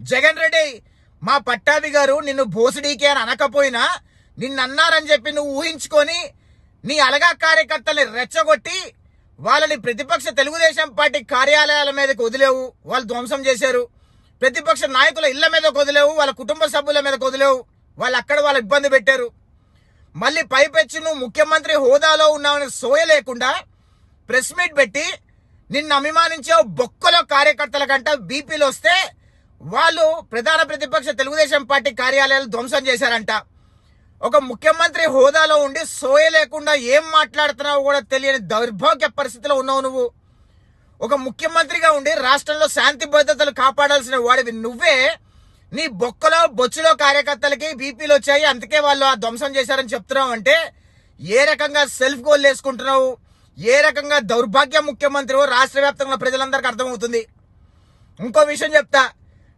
జగన్ రెడ్డి మా పట్టాభి గారు నిన్ను బోసుడీకే అని అనకపోయినా నిన్నన్నారని చెప్పి నువ్వు ఊహించుకొని నీ అలగా కార్యకర్తల్ని రెచ్చగొట్టి వాళ్ళని ప్రతిపక్ష తెలుగుదేశం పార్టీ కార్యాలయాల మీదకి వదిలేవు వాళ్ళు ధ్వంసం చేశారు. ప్రతిపక్ష నాయకుల ఇళ్ళ మీద వదిలేవు వాళ్ళ కుటుంబ సభ్యుల మీద వదిలేవు వాళ్ళు అక్కడ వాళ్ళ ఇబ్బంది పెట్టారు. మళ్ళీ పైపెచ్చి నువ్వు ముఖ్యమంత్రి హోదాలో ఉన్నావని సోయ లేకుండా ప్రెస్ మీట్ పెట్టి నిన్ను అభిమానించే బొక్కలో కార్యకర్తల కంట బీపీలు వస్తే వాళ్ళు ప్రధాన ప్రతిపక్ష తెలుగుదేశం పార్టీ కార్యాలయాలు ధ్వంసం చేశారంట. ఒక ముఖ్యమంత్రి హోదాలో ఉండి సోయ లేకుండా ఏం మాట్లాడుతున్నావు కూడా తెలియని దౌర్భాగ్య పరిస్థితిలో ఉన్నావు నువ్వు. ఒక ముఖ్యమంత్రిగా ఉండి రాష్ట్రంలో శాంతి భద్రతలు కాపాడాల్సిన వాడివి నువ్వే. నీ బొక్కలో బొచ్చులో కార్యకర్తలకి బీపీలు వచ్చాయి అందుకే వాళ్ళు ఆ ధ్వంసం చేశారని చెప్తున్నావు అంటే ఏ రకంగా సెల్ఫ్ గోల్ వేసుకుంటున్నావు ఏ రకంగా దౌర్భాగ్య ముఖ్యమంత్రి రాష్ట్ర వ్యాప్తంగా ప్రజలందరికీ అర్థమవుతుంది. ఇంకో విషయం చెప్తా.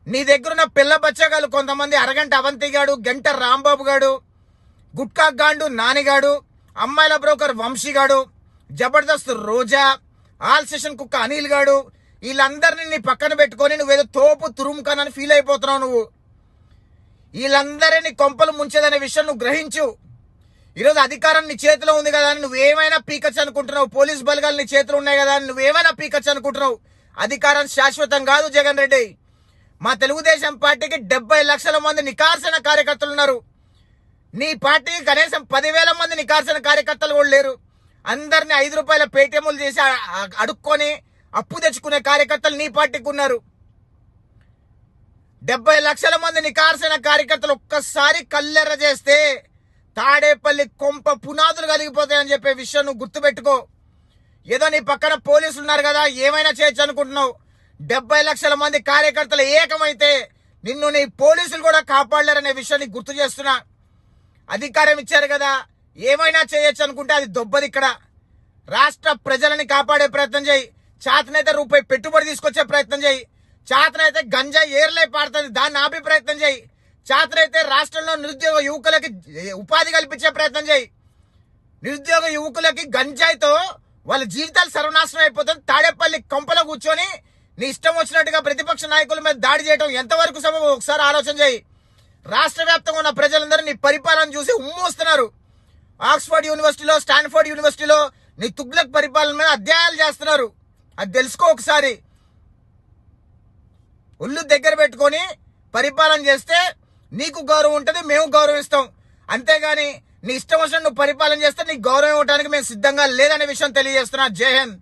నీ దగ్గర ఉన్న పిల్ల బచ్చగాలు కొంతమంది అరగంట అవంతి గాడు గంట రాంబాబు గాడు గుట్కా గాండు నానిగాడు అమ్మాయిల బ్రోకర్ వంశీగాడు జబర్దస్త్ రోజా ఆల్ సెషన్ కుక్క అనిల్ గాడు వీళ్ళందరినీ నీ పక్కన పెట్టుకొని నువ్వేదో తోపు తురుముకానని ఫీల్ అయిపోతున్నావు నువ్వు. వీళ్ళందరినీ కొంపలు ముంచేదనే విషయం నువ్వు గ్రహించు. ఈరోజు అధికారం నీ చేతిలో ఉంది కదా అని నువ్వేమైనా పీకచ్చు అనుకుంటున్నావు. పోలీస్ బలగాలు నీ చేతిలో ఉన్నాయి కదా అని నువ్వేమైనా పీకచ్చు అనుకుంటున్నావు. అధికారం శాశ్వతం కాదు జగన్ రెడ్డి. మా తెలుగుదేశం పార్టీకి డెబ్బై లక్షల మంది నికార్సన కార్యకర్తలు ఉన్నారు. నీ పార్టీకి కనీసం పదివేల మంది నికార్సన కార్యకర్తలు కూడా లేరు. అందరిని ఐదు రూపాయల పేటీఎంలు చేసి అడుక్కొని అప్పు తెచ్చుకునే కార్యకర్తలు నీ పార్టీకి ఉన్నారు. డెబ్బై లక్షల మంది నికార్సన కార్యకర్తలు ఒక్కసారి కల్లెర్ర చేస్తే తాడేపల్లి కొంప పునాదులు కలిగిపోతాయని చెప్పే విషయం నువ్వు గుర్తుపెట్టుకో. ఏదో నీ పక్కన పోలీసులు ఉన్నారు కదా ఏమైనా చేయొచ్చు అనుకుంటున్నావు. డెబ్బై లక్షల మంది కార్యకర్తలు ఏకమైతే నిన్ను నీ పోలీసులు కూడా కాపాడలేరనే విషయాన్ని గుర్తు చేస్తున్నా. అధికారం ఇచ్చారు కదా ఏమైనా చేయొచ్చు అనుకుంటే అది దొబ్బది ఇక్కడ. రాష్ట్ర ప్రజలని కాపాడే ప్రయత్నం చేయి. చేతనైతే రూపాయి పెట్టుబడి తీసుకొచ్చే ప్రయత్నం చేయి. చేతనైతే గంజా ఏర్లై పాడుతుంది దాన్ని ఆపే ప్రయత్నం చేయి. చేతనైతే రాష్ట్రంలో నిరుద్యోగ యువకులకి ఉపాధి కల్పించే ప్రయత్నం చేయి. నిరుద్యోగ యువకులకి గంజాయితో వాళ్ళ జీవితాలు సర్వనాశనం అయిపోతుంది తాడేపల్లి కొంపలో కూర్చొని నీ ఇష్టం వచ్చినట్టుగా ప్రతిపక్ష నాయకుల మీద దాడి చేయడం ఎంతవరకు సబబు ఒకసారి ఆలోచన చేయి. రాష్ట్ర వ్యాప్తంగా ఉన్న ప్రజలందరూ నీ పరిపాలన చూసి ఉమ్మూస్తున్నారు. ఆక్స్ఫర్డ్ యూనివర్సిటీలో స్టాన్ఫోర్డ్ యూనివర్సిటీలో నీ తుగ్లక్ పరిపాలన మీద అధ్యయనాలు చేస్తున్నారు. అది తెలుసుకో ఒకసారి. ఒళ్ళు దగ్గర పెట్టుకొని పరిపాలన చేస్తే నీకు గౌరవం ఉంటుంది మేము గౌరవిస్తాం. అంతేగాని నీ ఇష్టం వచ్చిన నువ్వు పరిపాలన చేస్తే నీకు గౌరవం ఇవ్వడానికి మేము సిద్ధంగా లేదనే విషయం తెలియజేస్తున్నా. జై హింద్.